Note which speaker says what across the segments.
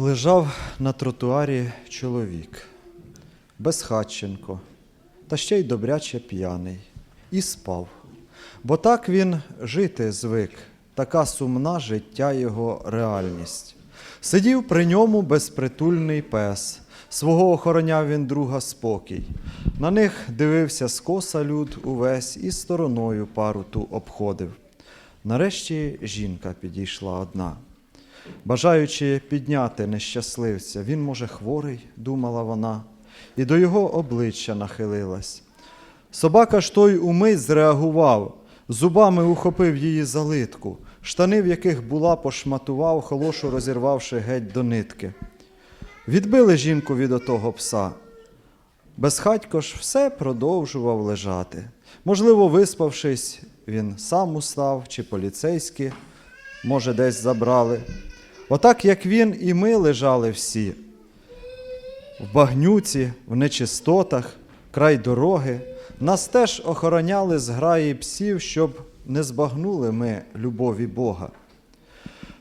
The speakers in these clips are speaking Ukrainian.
Speaker 1: Лежав на тротуарі чоловік, безхатченко, та ще й добряче п'яний, і спав. Бо так він жити звик, така сумна життя його реальність. Сидів при ньому безпритульний пес, свого охороняв він друга спокій. На них дивився скоса люд увесь і стороною пару ту обходив. Нарешті жінка підійшла одна. Бажаючи підняти нещасливця, він, може, хворий, думала вона, і до його обличчя нахилилась. Собака ж той умить зреагував, зубами ухопив її за литку, штани, в яких була, пошматував, холошу розірвавши геть до нитки. Відбили жінку від отого пса. Безхатько ж все продовжував лежати. Можливо, виспавшись, він сам устав чи поліцейські, може, десь забрали. Отак, як він і ми лежали всі, в багнюці, в нечистотах, край дороги, нас теж охороняли зграї псів, щоб не збагнули ми любові Бога.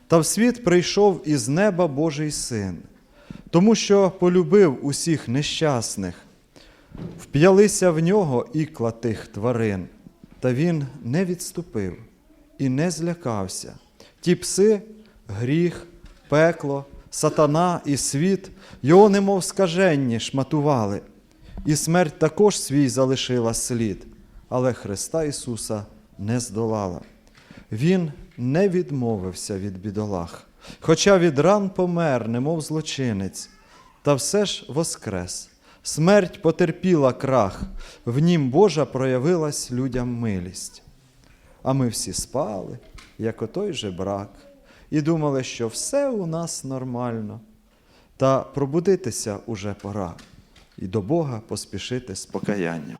Speaker 1: Та в світ прийшов із неба Божий син, тому що полюбив усіх нещасних, вп'ялися в нього ікла тих тварин, та він не відступив і не злякався. Ті пси, гріх, пекло, сатана і світ його, немов скаженні, шматували, і смерть також свій залишила слід, але Христа Ісуса не здолала. Він не відмовився від бідолах, хоча від ран помер, немов злочинець, та все ж воскрес. Смерть потерпіла крах, в нім Божа проявилась людям милість. А ми всі спали, як отой же брак, і думали, що все у нас нормально. Та пробудитися уже пора, і до Бога поспішити з покаянням.